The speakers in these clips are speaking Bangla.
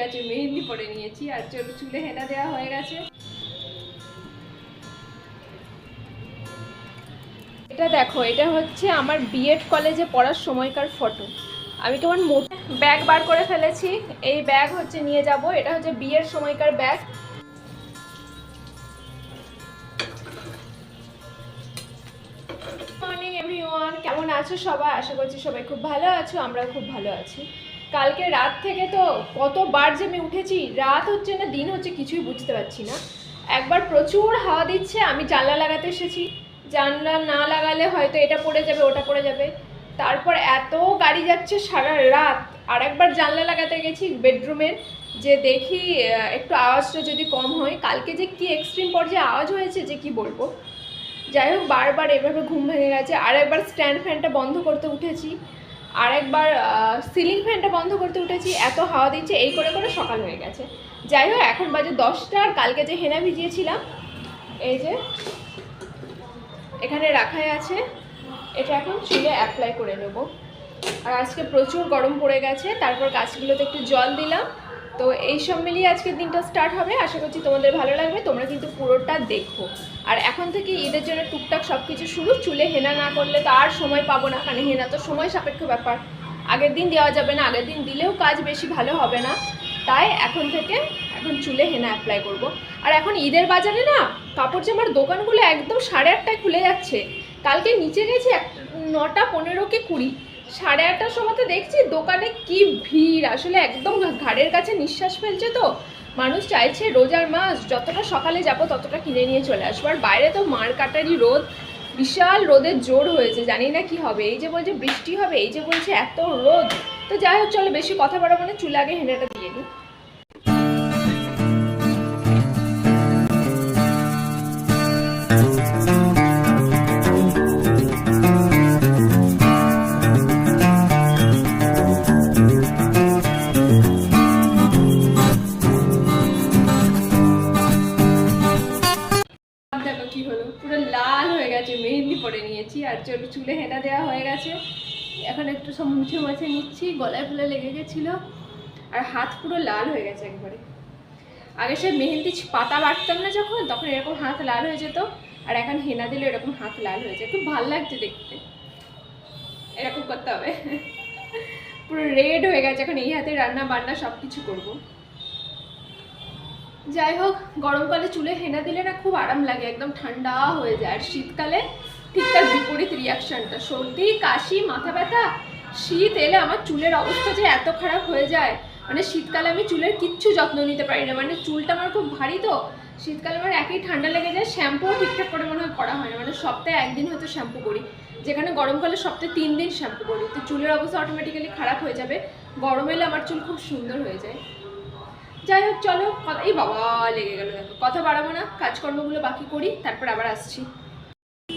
গেছে, মেহেন্দি পরে নিয়েছি, আর চলো চুলে হেনা দেওয়া হয়ে গেছে। এটা দেখো, এটা হচ্ছে আমার বিএড কলেজে পড়ার সময়কার ফটো আমি কেমন মোটা ব্যাগ বার করে ফেলেছি, এই ব্যাগ হচ্ছে নিয়ে যাব, এটা হচ্ছে বিয়ের সময়কার ব্যাগ মর্নিং এভরিওয়ান কেমন আছো সবাই? আশা করছি সবাই খুব ভালো আছো আমরা খুব ভালো আছি। কালকে রাত থেকে তো কতবার যে আমি উঠেছি, রাত হচ্ছে না, দিন হচ্ছে, কিছুই বুঝতে পারছি না। একবার প্রচুর হাওয়া দিচ্ছে, আমি জানলা লাগাতে এসেছি। জানলা না লাগালে হয়তো এটা পড়ে যাবে, ওটা পড়ে যাবে। তারপর এত গাড়ি যাচ্ছে সারা রাত। আর একবার জানলা লাগাতে গেছি বেডরুমের যে দেখি একটু আওয়াজটা যদি কম হয়। কালকে যে কি এক্সট্রিম পর্যায়ে আওয়াজ হয়েছে, যে কি বলব? যাই হোক, বারবার এভাবে ঘুম ভেঙে গেছে। আর একবার স্ট্যান্ড ফ্যানটা বন্ধ করতে উঠেছি। আর একবার সিলিং ফ্যানটা বন্ধ করতে উঠেছি, এত হাওয়া দিচ্ছে, এই করে করে সকাল হয়ে গেছে। যাই হোক, এখন বাজে দশটা, আর কালকে যে হেনা ভিজিয়েছিলাম, এই যে এখানে রাখাই আছে, এটা এখন চুলে অ্যাপ্লাই করে নেব। আর আজকে প্রচুর গরম পড়ে গেছে, তারপর গাছগুলোতে একটু জল দিলাম। তো এই সব মিলিয়ে আজকের দিনটা স্টার্ট হবে। আশা করছি তোমাদের ভালো লাগবে, তোমরা কিন্তু পুরোটা দেখো। আর এখন থেকে ঈদের জন্য টুকটাক সব কিছু শুরু, চুলে হেনা না করলে তো আর সময় পাবো না কারণ হেনা তো সময় সাপেক্ষ ব্যাপার। আগের দিন দেওয়া যাবে না, আগের দিন দিলেও কাজ বেশি ভালো হবে না। তাই এখন থেকে এখন চুলে হেনা অ্যাপ্লাই করব। আর এখন ঈদের বাজারে না, কাপড় জামার দোকানগুলো একদম সাড়ে আটটায় খুলে যাচ্ছে। কালকে নিচে গেছি এক, নটা পনেরো কি কুড়ি। সাড়ে আটটার সময় তো দেখছি দোকানে কি ভিড়। আসলে একদম ঘাড়ের কাছে নিঃশ্বাস ফেলছে তো। মানুষ চাইছে রোজার মাছ যতটা সকালে যাব ততটা কিনে নিয়ে চলে আসব। আর বাইরে তো মার কাটারি রোদ, বিশাল রোদের জোর হয়েছে, জানি না কি হবে। এই যে বলছে বৃষ্টি হবে, এই যে বলছে এত রোদ। তো যাই হোক, চলো বেশি কথা বাড়াবো মানে চুল আগে দিয়ে নিই মুছে মুছে নিচ্ছি, গলায় ফুলে লেগে গেছিল, আর হাত পুরো লাল হয়ে গেছে একবারে। আগে সে মেহেন্দি পাতা বাটতাম না যখন, তখন এরকম হাত লাল হয়ে যেত, আর এখন হেনা দিলে এরকম হাত লাল হয়ে যায়। খুব ভালো লাগছে দেখতে। এরকম করতে হবে। পুরো রেড হয়ে গেছে, এখন এই হাতে রান্না বান্না সব কিছু করব। যাই হোক গরমকালে চুলে হেনা দিলে না খুব আরাম লাগে, একদম ঠান্ডা হয়ে যায়। আর শীতকালে ঠিক তার বিপরীত রিয়াকশনটা সর্দি, কাশি, মাথা ব্যথা শীত এলে আমার চুলের অবস্থা যে এত খারাপ হয়ে যায়। মানে শীতকালে আমি চুলের কিচ্ছু যত্ন নিতে পারি না। মানে চুলটা আমার খুব ভারী তো। শীতকালে আমার একই ঠান্ডা লেগে যায় শ্যাম্পুও ঠিকঠাক করে মনে হয় করা হয় না। মানে সপ্তাহে একদিন হয়তো শ্যাম্পু করি। যেখানে গরমকালে সপ্তাহে তিন দিন শ্যাম্পু করি। তো চুলের অবস্থা অটোমেটিক্যালি খারাপ হয়ে যাবে। গরম এলে আমার চুল খুব সুন্দর হয়ে যায়। যাই হোক, চলো, এই বাবা লেগে গেল। দেখো, কথা বাড়াবো না। কাজকর্মগুলো বাকি করি, তারপর আবার আসছি।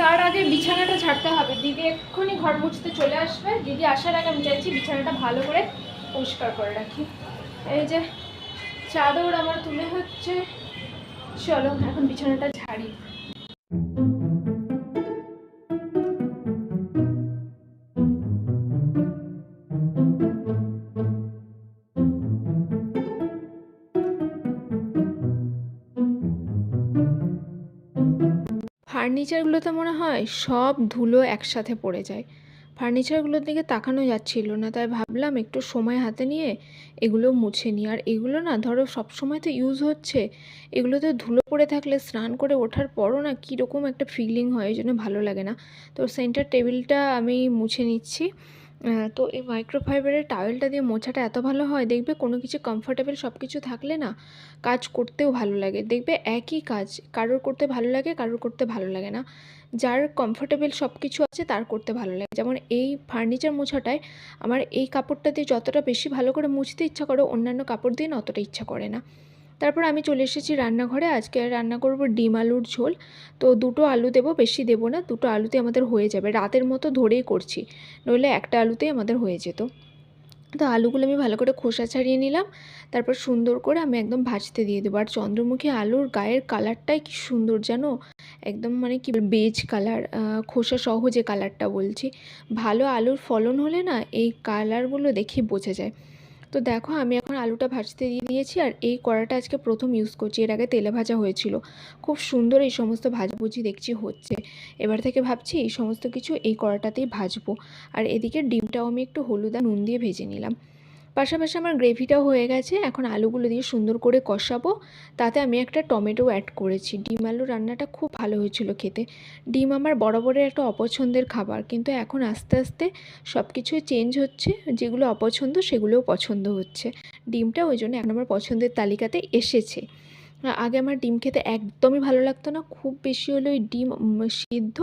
তার আগে বিছানাটা ঝাড়তে হবে। দিদি এক্ষুনি ঘর মুছতে চলে আসবে। দিদি আসার আগে আমি চাইছি বিছানাটা ভালো করে পরিষ্কার করে রাখি। এই যে চাদর আমার তুলে হচ্ছে। চলো, এখন বিছানাটা ঝাড়ি। ফার্নিচারগুলোতে মনে হয় সব ধুলো একসাথে পড়ে যায়। ফার্নিচারগুলোর দিকে তাকানো যাচ্ছিল না, তাই ভাবলাম একটু সময় হাতে নিয়ে এগুলো মুছে নিই। আর এগুলো না, ধরো সবসময় তো ইউজ হচ্ছে। এগুলোতে ধুলো পড়ে থাকলে স্নান করে ওঠার পরও না কীরকম একটা ফিলিং হয় ওই জন্য ভালো লাগে না। তো সেন্টার টেবিলটা আমি মুছে নিচ্ছি। তো এই মাইক্রোফাইবারের টাওয়েলটা দিয়ে মোছাটা এত ভালো হয়? দেখবে কোনো কিছু কমফোর্টেবল সব কিছু থাকলে না কাজ করতেও ভালো লাগে। দেখবে একই কাজ, কারোর করতে ভালো লাগে, কারোর করতে ভালো লাগে না। যার কমফোর্টেবল সব কিছু আছে তার করতে ভালো লাগে। যেমন এই ফার্নিচার মোছাটায় আমার এই কাপড়টা দিয়ে যতটা বেশি ভালো করে মুছতে ইচ্ছা করে অন্যান্য কাপড় দিয়ে না অতটা ইচ্ছা করে না। তারপর আমি চলে এসেছি রান্নাঘরে। আজকে রান্না করব ডিম আলুর ঝোল। তো দুটো আলু দেবো, বেশি দেবো না, দুটো আলুতে আমাদের হয়ে যাবে। রাতের মতো ধরেই করছি, নইলে একটা আলুতেই আমাদের হয়ে যেত। তো আলুগুলো আমি ভালো করে খোসা ছাড়িয়ে নিলাম। তারপর সুন্দর করে আমি একদম ভাজতে দিয়ে দেবো। আর চন্দ্রমুখী আলুর গায়ের কালারটাই কি সুন্দর যেন একদম মানে কি বেজ কালার খোসা সহ যে কালারটা বলছি। ভালো আলুর ফলন হলে না এই কালারগুলো দেখে বোঝা যায়। তো দেখো, আমি এখন আলুটা ভাজতে দিয়ে দিয়েছি আর এই কড়াটা আজকে প্রথম ইউজ করছি। এর আগে তেলে ভাজা হয়েছিল। খুব সুন্দর এই সমস্ত ভাজাভুজি দেখছি হচ্ছে। এবার থেকে ভাবছি এই সমস্ত কিছু এই কড়াটাতেই ভাজবো। আর এদিকে ডিমটাও আমি একটু হলুদা নুন দিয়ে ভেজে নিলাম। পাশাপাশি আমার গ্রেভিটাও হয়ে গেছে। এখন আলুগুলো দিয়ে সুন্দর করে কষাবো। তাতে আমি একটা টমেটো অ্যাড করেছি। ডিম আলু রান্নাটা খুব ভালো হয়েছিল খেতে। ডিম আমার বরাবরের একটা অপছন্দের খাবার। কিন্তু এখন আস্তে আস্তে সব কিছুই চেঞ্জ হচ্ছে। যেগুলো অপছন্দ সেগুলোও পছন্দ হচ্ছে। ডিমটা ওই জন্য এখন আমার পছন্দের তালিকাতে এসেছে। আগে আমার ডিম খেতে একদমই ভালো লাগতো না। খুব বেশি হলে ওই ডিম সিদ্ধ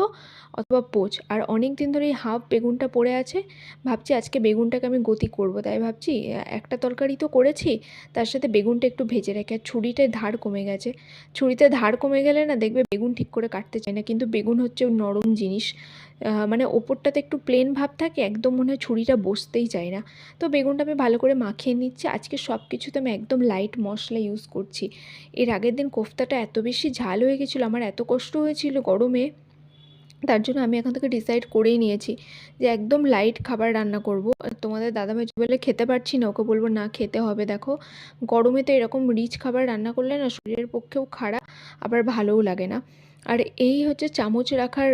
অথবা পোচ। আর অনেক দিন ধরে এই হাফ বেগুনটা পড়ে আছে। ভাবছি আজকে বেগুনটাকে আমি গতি করব। তাই ভাবছি একটা তরকারি তো করেছি, তার সাথে বেগুনটা একটু ভেজে রাখি। আর ছুরিটায় ধার কমে গেছে। ছুরিতে ধার কমে গেলে না, দেখবে বেগুন ঠিক করে কাটতে চায় না। কিন্তু বেগুন হচ্ছে নরম জিনিস। মানে ওপরটাতে একটু প্লেন ভাব থাকে, একদম মনে হয় ছুরিটা বসতেই চায় না। তো বেগুনটা আমি ভালো করে মাখিয়ে নিচ্ছি। আজকে সব কিছুতে আমি একদম লাইট মশলা ইউজ করছি। এর আগের দিন কোফতাটা এত বেশি ঝাল হয়ে গেছিল, আমার এত কষ্ট হয়েছিল গরমে। তার জন্য আমি এখন থেকে ডিসাইড করেই নিয়েছি যে একদম লাইট খাবার রান্না করব। তোমাদের দাদাভাই বলে খেতে পারছি না, ওকে বলব না, খেতে হবে। দেখো, গরমে তো এরকম রিচ খাবার রান্না করলে না শরীরের পক্ষেও খারাপ, আবার ভালোও লাগে না। আর এই হচ্ছে চামচ রাখার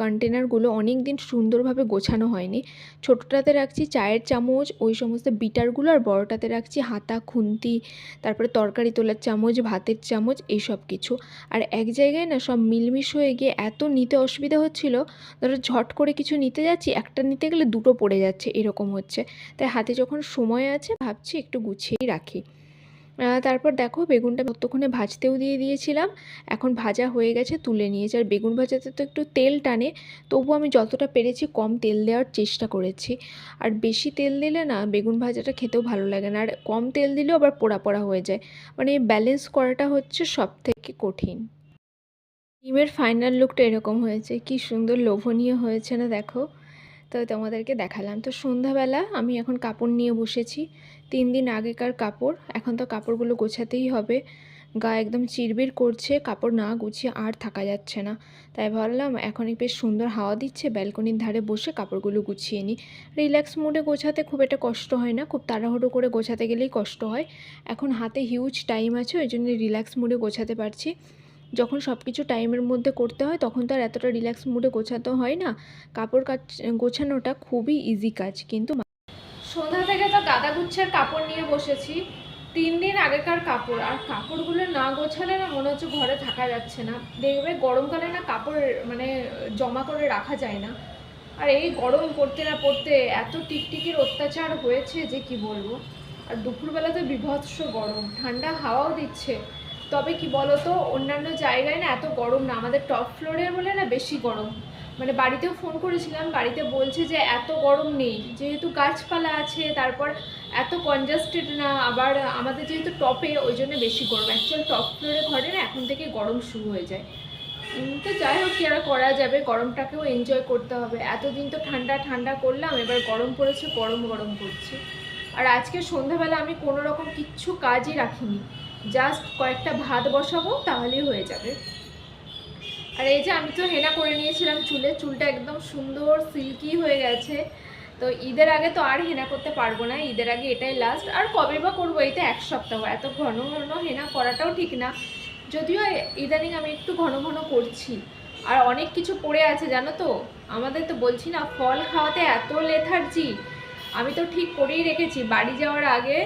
কন্টেনারগুলো অনেক দিন সুন্দরভাবে গোছানো হয়নি। ছোটোটাতে রাখছি চায়ের চামচ, ওই সমস্ত বিটারগুলো আর বড়টাতে রাখছি হাতা, খুন্তি, তারপরে তরকারি তোলার চামচ, ভাতের চামচ, এইসব কিছু। আর এক জায়গায় না সব মিলমিশ হয়ে গিয়ে এত নিতে অসুবিধা হচ্ছিল, ধরো ঝট করে কিছু নিতে যাচ্ছি, একটা নিতে গেলে দুটো পড়ে যাচ্ছে, এরকম হচ্ছে। তাই হাতে যখন সময় আছে, ভাবছি একটু গুছিয়েই রাখি। তারপর দেখো বেগুনটা ততক্ষণে ভাজতেও দিয়ে দিয়েছিলাম। এখন ভাজা হয়ে গেছে, তুলে নিয়েছি। আর বেগুন ভাজাতে তো একটু তেল টানে, তবু আমি যতটা পেরেছি কম তেল দেওয়ার চেষ্টা করেছি। আর বেশি তেল দিলে না, বেগুন ভাজাটা খেতেও ভালো লাগে না। আর কম তেল দিলেও আবার পোড়া পোড়া হয়ে যায়। মানে ব্যালেন্স করাটা হচ্ছে সব থেকে কঠিন। ডিমের ফাইনাল লুকটা এরকম হয়েছে। কি সুন্দর লোভনীয় হয়েছে না, দেখো। তো তোমাদেরকে দেখালাম। তো সন্ধ্যাবেলা আমি এখন কাপড় নিয়ে বসেছি। তিন দিন আগেকার কাপড়, এখন তো কাপড়গুলো গোছাতেই হবে। গা একদম চিরবির করছে, কাপড় না গুছিয়ে আর থাকা যাচ্ছে না। তাই ভাবলাম এখন বেশ সুন্দর হাওয়া দিচ্ছে, ব্যালকনির ধারে বসে কাপড়গুলো গুছিয়ে নিই। রিল্যাক্স মুডে গোছাতে খুব একটা কষ্ট হয় না, খুব তাড়াহুড়ো করে গোছাতে গেলেই কষ্ট হয়। এখন হাতে হিউজ টাইম আছে, ওই জন্য রিল্যাক্স মুডে গোছাতে পারছি। যখন সব কিছু টাইমের মধ্যে করতে হয়, তখন তো আর এতটা রিল্যাক্স মুডে গোছাতে হয় না। কাপড় কাচ, গোছানোটা খুবই ইজি কাজ, কিন্তু সন্ধ্যা থেকে তো গাদা গুচ্ছের কাপড় নিয়ে বসেছি। তিন দিন আগেকার কাপড়, আর কাপড়গুলো না গোছালে না মনে হচ্ছে ঘরে থাকা যাচ্ছে না। দেখবে গরমকালে না কাপড় মানে জমা করে রাখা যায় না। আর এই গরম পড়তে না পড়তে এত টিকটিকির অত্যাচার হয়েছে যে কি বলব? আর দুপুরবেলা তো বিভৎস গরম, ঠান্ডা হাওয়াও দিচ্ছে। তবে কি বলতো, অন্যান্য জায়গায় না এত গরম না। আমাদের টপ ফ্লোরে বলে না বেশি গরম। মানে বাড়িতেও ফোন করেছিলাম, বাড়িতে বলছে যে এত গরম নেই। যেহেতু গাছপালা আছে, তারপর এত কনজাস্টেড না, আবার আমাদের যেহেতু টপে ওই জন্য বেশি গরম। অ্যাকচুয়াল টপ ফ্লোরে ঘরে না এখন থেকে গরম শুরু হয়ে যায়। তো যাই হোক, কি আর করা যাবে? গরমটাকেও এনজয় করতে হবে। এতদিন তো ঠান্ডা ঠান্ডা করলাম, এবার গরম পড়েছে, গরম গরম করছে। আর আজকে সন্ধ্যাবেলা আমি কোনো রকম কিচ্ছু কাজই রাখিনি। জাস্ট কয়েকটা ভাত বসাবো, তাহলেই হয়ে যাবে। আর এই যে আমি তো হেনা করে নিয়েছিলাম চুলে, চুলটা একদম সুন্দর সিল্কি হয়ে গেছে। তো ঈদের আগে তো আর হেনা করতে পারব না, ঈদের আগে এটাই লাস্ট আর কবে বা করব এটা এক সপ্তাহ, এত ঘন ঘন হেনা করাটাও ঠিক না। যদিও ইদানিং আমি একটু ঘন ঘন করছি। আর অনেক কিছু পড়ে আছে, জানো তো? আমাদের তো বলছি না, ফল খাওয়াতে এত লেথার্জি আমি তো ঠিক করেই রেখেছি, বাড়ি যাওয়ার আগে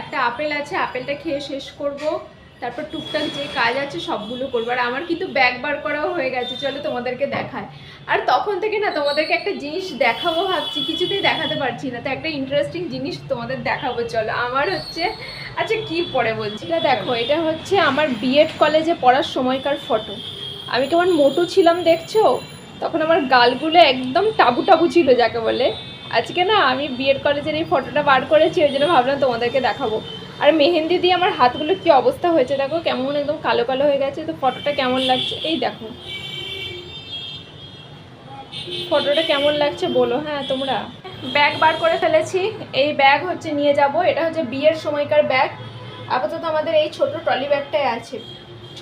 একটা আপেল আছে, আপেলটা খেয়ে শেষ করব। তারপর টুকটাক যে কাজ আছে সবগুলো করব। আর আমার কিন্তু ব্যাগ বার করাও হয়ে গেছে, চলো তোমাদেরকে দেখায় আর তখন থেকে না, তোমাদেরকে একটা জিনিস দেখাবো ভাবছি, কিছুতেই দেখাতে পারছি না। তো একটা ইন্টারেস্টিং জিনিস তোমাদের দেখাবো, চলো। আমার হচ্ছে আচ্ছা কি পরে বলছি? এটা দেখো, এটা হচ্ছে আমার বিএড কলেজে পড়ার সময়কার ফটো আমি কেমন মোটু ছিলাম, দেখছ? তখন আমার গালগুলো একদম টাবু টাবু ছিল, যাকে বলে। আজকে না আমি বিএড কলেজের এই ফটোটা বার করেছি, ওই জন্য ভাবলাম তোমাদেরকে দেখাবো। আর মেহেন্দি দিয়ে আমার হাতগুলো কি অবস্থা হয়েছে দেখো, কেমন একদম কালো কালো হয়ে গেছে, তো ফটোটা কেমন লাগছে? এই দেখো। ফটোটা কেমন লাগছে বলো হ্যাঁ তোমরা? ব্যাগ বার করে ফেলেছি, এই ব্যাগ হচ্ছে নিয়ে যাব, এটা হচ্ছে বিয়ের সময়কার ব্যাগ আপাতত আমাদের এই ছোট ট্রলি ব্যাগটাই আছে।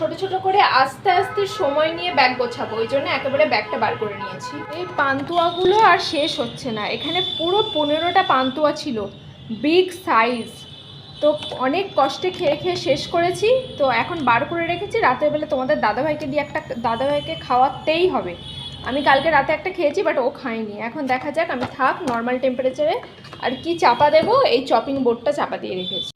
ছোট ছোট করে আস্তে আস্তে সময় নিয়ে ব্যাগ গোছাবো। ওই জন্য একেবারে ব্যাগটা বার করে নিয়েছি। এই পান্তুয়াগুলো আর শেষ হচ্ছে না। এখানে পুরো পনেরোটা পান্তুয়া ছিল। বিগ সাইজ তো অনেক কষ্টে খেয়ে খেয়ে শেষ করেছি। তো এখন বার করে রেখেছি। রাতের বেলা তোমাদের দাদাভাইকে দিয়ে একটা, দাদাভাইকে খাওয়াতেই হবে। আমি কালকে রাতে একটা খেয়েছি বাট ও খায়নি। এখন দেখা যাক, আমি থাক নর্মাল টেম্পারেচারে আর কি চাপা দেবো, এই চপিং বোর্ডটা চাপা দিয়ে রেখেছি।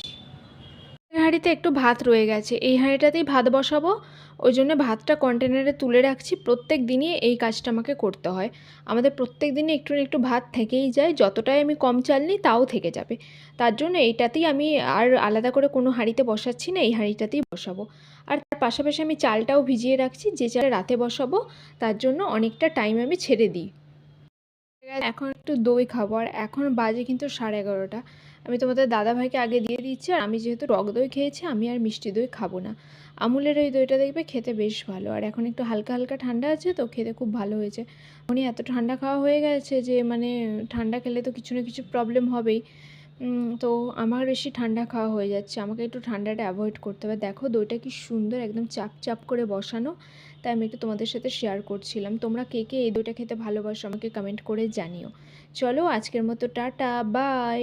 হাঁড়িতে একটু ভাত রয়ে গেছে। এই হাঁড়িটাতেই ভাত বসাবো। ওই জন্য ভাতটা কন্টেনারে তুলে রাখছি। প্রত্যেক দিনই এই কাজটা আমাকে করতে হয়। আমাদের প্রত্যেক দিনই একটু একটু ভাত থেকেই যায়। যতটাই আমি কম চাল নিই, তাও থেকে যাবে। তার জন্য এইটাতেই আমি আর আলাদা করে কোনো হাঁড়িতে বসাচ্ছি না। এই হাঁড়িটাতেই বসাবো। আর তার পাশাপাশি আমি চালটাও ভিজিয়ে রাখছি। যে চালে রাতে বসাবো, তার জন্য অনেকটা টাইম আমি ছেড়ে দিই। এখন একটু দই খাব। আর এখন বাজে কিন্তু সাড়ে এগারোটা। আমি তোমাদের দাদাভাইকে আগে দিয়ে দিচ্ছি, আর আমি যেহেতু টক দই খেয়েছি, আমি আর মিষ্টি দই খাব না। আমুলের ওই দইটা দেখবে খেতে বেশ ভালো, আর এখন একটু হালকা হালকা ঠান্ডা আছে তো খেতে খুব ভালো হয়েছে। উনি এত ঠান্ডা খাওয়া হয়ে গেছে যে মানে ঠান্ডা খেলে তো কিছু না কিছু প্রবলেম হবেই। তো আমার বেশি ঠান্ডা খাওয়া হয়ে যাচ্ছে, আমাকে একটু ঠান্ডাটা অ্যাভয়েড করতে হবে। দেখো দইটা কি সুন্দর, একদম চাপ চাপ করে বসানো, তাই আমি একটু তোমাদের সাথে শেয়ার করছিলাম। তোমরা কে কে এই দইটা খেতে ভালোবাসো আমাকে কমেন্ট করে জানিও। চলো আজকের মতো টাটা বাই